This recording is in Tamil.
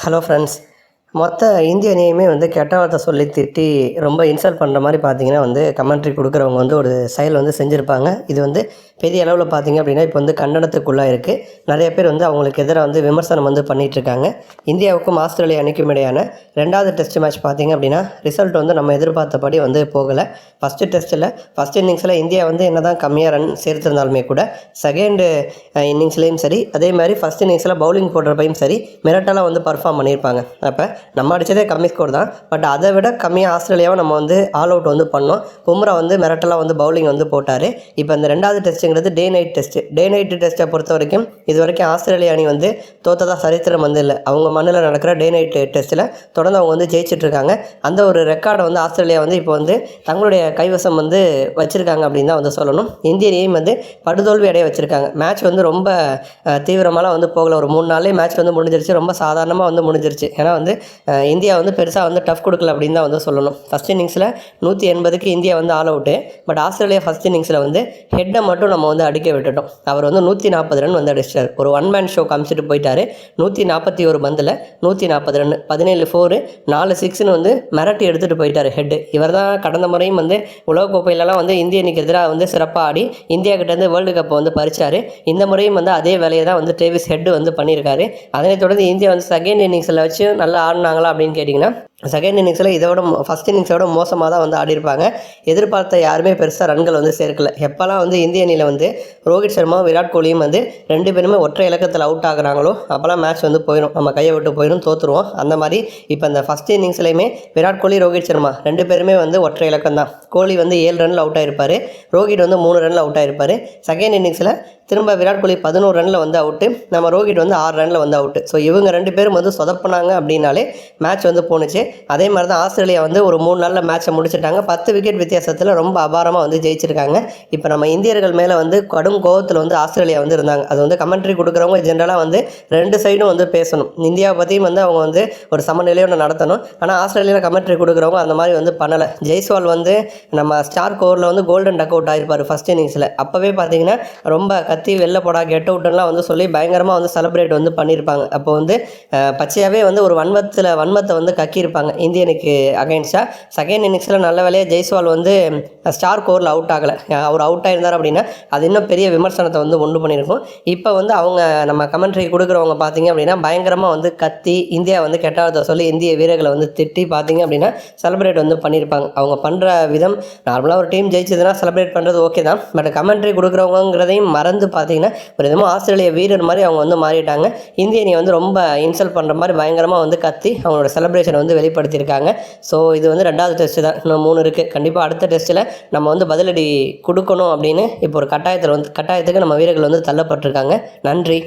ஹலோ ஃப்ரெண்ட்ஸ் மொத்த இந்திய அணியுமே வந்து கெட்ட வார்த்தை சொல்லி திட்டி ரொம்ப இன்சல்ட் பண்ணுற மாதிரி பார்த்தீங்கன்னா வந்து கமெண்ட்ரி கொடுக்குறவங்க வந்து ஒரு செயல் வந்து செஞ்சுருப்பாங்க. இது வந்து பெரிய அளவில் பார்த்தீங்க அப்படின்னா இப்போ வந்து கண்டனத்துக்குள்ளாக இருக்குது நிறைய பேர் வந்து அவங்களுக்கு எதிராக வந்து விமர்சனம் வந்து பண்ணிகிட்ருக்காங்க இந்தியாவுக்கும் ஆஸ்திரேலியா அணிக்கும் இடையான ரெண்டாவது டெஸ்ட் மேட்ச் பார்த்தீங்க அப்படின்னா ரிசல்ட் வந்து நம்ம எதிர்பார்த்தபடி வந்து போகலை. ஃபஸ்ட்டு டெஸ்ட்டில் ஃபஸ்ட் இன்னிங்ஸில் இந்தியா வந்து என்ன தான் கம்மியாக ரன் சேர்த்திருந்தாலுமே கூட செகண்டு இன்னிங்ஸ்லேயும் சரி. அதே மாதிரி ஃபஸ்ட் இன்னிங்ஸில் பவுலிங் போடுறப்பையும் சரி மிரட்டலாக வந்து பர்ஃபார்ம் பண்ணியிருப்பாங்க. அப்போ நம்ம அடித்ததே கம்மி ஸ்கோர் தான். பட் அதை விட கம்மியாக ஆஸ்திரேலியாவை நம்ம வந்து ஆல் அவுட் வந்து பண்ணோம். பும்ரா வந்து மிரட்டலாக வந்து பவுலிங் வந்து போட்டார். இப்போ இந்த ரெண்டாவது டெஸ்ட்டுங்கிறது day night test day night டெஸ்ட்டை பொறுத்த வரைக்கும் இது வரைக்கும் ஆஸ்திரேலியா அணி வந்து தோத்ததாக சரித்திரம் வந்து இல்லை. அவங்க மண்ணில் நடக்கிற டே நைட் டெஸ்ட்டில் தொடர்ந்து அவங்க வந்து ஜெயிச்சிட்ருக்காங்க அந்த ஒரு ரெக்கார்டை வந்து ஆஸ்திரேலியா வந்து இப்போ வந்து தங்களுடைய கைவசம் வந்து வச்சுருக்காங்க அப்படின்னு தான் வந்து சொல்லணும். இந்திய அணியும் வந்து படுதோல்வி அடைய வச்சுருக்காங்க. மேட்ச் வந்து ரொம்ப அஹ், தீவிரமாலாம் வந்து போகல. ஒரு மூணு நாள்லேயே மேட்ச் வந்து முடிஞ்சிருச்சு. ரொம்ப சாதாரணமாக வந்து முடிஞ்சிருச்சு. ஏன்னா வந்து இந்தியா வந்து பெருசாக வந்து டஃப் கொடுக்கல அப்படின்னு தான் வந்து சொல்லணும். ஃபஸ்ட் இன்னிங்ஸில் நூற்றி எண்பதுக்கு இந்தியா வந்து all out but Australia first இன்னிங்ஸில் வந்து ஹெட்டை மட்டும் நம்ம வந்து அடிக்க விட்டுட்டோம். அவர் வந்து நூற்றி நாற்பது ரன் வந்து அடிச்சிட்டார். ஒரு ஒன் மேன் ஷோ காமிச்சிட்டு போயிட்டாரு. நூற்றி நாற்பத்தி ஒரு பந்தில் நூற்றி நாற்பது ரன் பதினேழு ஃபோரு நாலு சிக்ஸ்னு வந்து மிரட்டி எடுத்துகிட்டு போயிட்டார் ஹெட்டு இவர் தான் கடந்த முறையும் வந்து உலகக்கோப்பையிலலாம் வந்து இந்திய அணிக்கு எதிராக வந்து சிறப்பாக ஆடி இந்தியா கிட்டேருந்து வேர்ல்டு கப்பை வந்து பறிச்சார். இந்த முறையும் வந்து அதே வேலையை தான் வந்து டேவிஸ் ஹெட் வந்து பண்ணியிருக்காரு. அதனைத் தொடர்ந்து இந்தியா வந்து செகண்ட் இன்னிங்ஸில் வச்சு நல்லா பண்ணாங்களா அப்படின்னு கேட்டிங்கன்னா செகண்ட் இன்னிங்ஸில் இதோட ஃபஸ்ட் இன்னிங்ஸோட மோசமாக தான் வந்து ஆடிருப்பாங்க எதிர்பார்த்த யாருமே பெருசாக ரன்கள் வந்து சேர்க்கல. எப்போல்லாம் வந்து இந்திய அணியில் வந்து ரோஹித் சர்மா விராட் கோலியும் வந்து ரெண்டு பேருமே ஒற்றை இலக்கத்தில் அவுட் ஆகுறாங்களோ அப்போல்லாம் மேட்ச் வந்து போயிடும் நம்ம கையை விட்டு போயிடும் தோற்றுருவோம் அந்த மாதிரி இப்போ இந்த ஃபஸ்ட் இன்னிங்ஸ்லையுமே விராட் கோலி ரோஹித் சர்மா ரெண்டு பேருமே வந்து ஒற்றை இலக்கம் தான். கோலி வந்து ஏழு ரனில் அவுட் ஆயிருப்பார். ரோஹித் வந்து மூணு ரனில் அவுட் ஆயிருப்பார். செகண்ட் இன்னிங்ஸில் திரும்ப விராட் கோலி பதினோரு ரனில் வந்து அவுட்டு நம்ம ரோஹித் வந்து ஆறு ரனில் வந்து அவுட்டு ஸோ இவங்க ரெண்டு பேரும் வந்து சொதப்புனாங்க அப்படின்னாலே மேட்ச் வந்து போணுச்சு. அதே மாதிரி தான் ஆஸ்திரேலியா வந்து ஒரு மூணு நாளில் மேட்ச்சை முடிச்சிட்டாங்க. பத்து விக்கெட் வித்தியாசத்தில் ரொம்ப அபாரமாக வந்து ஜெயிச்சிருக்காங்க. இப்போ நம்ம இந்தியர்கள் மேலே வந்து கடும் கோபத்தில் வந்து ஆஸ்திரேலியா வந்து இருந்தாங்க. அது வந்து கமெண்ட்ரி கொடுக்குறவங்க ஜென்ரலாக வந்து ரெண்டு சைடும் வந்து பேசணும். இந்தியாவை பற்றியும் வந்து அவங்க வந்து ஒரு சமநிலையோட நடத்தணும். ஆனால் ஆஸ்திரேலியாவில் கமெண்ட்ரி கொடுக்குறவங்க அந்த மாதிரி வந்து பண்ணலை. ஜெய்ஸ்வால் வந்து நம்ம ஸ்டார் கோரில் வந்து கோல்டன் டக் அவுட் ஆகிருப்பார் ஃபஸ்ட் இன்னிங்ஸில் அப்போவே பார்த்தீங்கன்னா ரொம்ப கத்தி வெளில போடா கெட் அவுட்லாம் வந்து சொல்லி பயங்கரமாக வந்து செலிப்ரேட் வந்து பண்ணியிருப்பாங்க அப்போ வந்து பச்சையாகவே வந்து ஒரு வன்மத்தில் வன்மத்தை வந்து கக்கியிருப்பாங்க. இந்தியனுக்கு அகைன்ஸ்டாக செகண்ட் இன்னிங்ஸில் நல்ல வேலையாக ஜெய்ஸ்வால் வந்து ஸ்டார் கோரில் அவுட் ஆகலை. அவர் அவுட் ஆயிருந்தார் அப்படின்னா அது இன்னும் பெரிய விமர்சனத்தை வந்து ஒன்று பண்ணியிருக்கும். இப்போ வந்து அவங்க நம்ம கமெண்ட்ரி கொடுக்குறவங்க பார்த்தீங்க அப்படின்னா பயங்கரமாக வந்து கத்தி இந்தியா வந்து கெட்டாவதை சொல்லி இந்திய வீரர்களை வந்து திட்டி பார்த்தீங்க அப்படின்னா செலிப்ரேட் வந்து பண்ணியிருப்பாங்க. அவங்க பண்ணுற விதம் நார்மலாக ஒரு டீம் ஜெயிச்சதுன்னா செலிப்ரேட் பண்ணுறது ஓகே தான். பட் கமெண்ட்ரி கொடுக்குறவங்கிறதையும் மறந்து பார்த்தீங்கன்னா ஒரு விதமாக ஆஸ்திரேலிய வீரர் மாதிரி அவங்க வந்து மாறிட்டாங்க. இந்திய அணியை வந்து ரொம்ப இன்சல்ட் பண்ணுற மாதிரி பயங்கரமாக வந்து கத்தி அவங்களோட செலிப்ரேஷனை வந்து வெளிப்படுத்தியிருக்காங்க. ஸோ இது வந்து ரெண்டாவது டெஸ்ட்டு தான். இன்னும் மூணு இருக்குது கண்டிப்பாக அடுத்த டெஸ்ட்டில் நம்ம வந்து பதிலடி கொடுக்கணும் அப்படின்னு இப்போ ஒரு கட்டாயத்தில் வந்து கட்டாயத்துக்கு நம்ம வீரர்கள் வந்து தள்ளப்பட்டிருக்காங்க. நன்றி.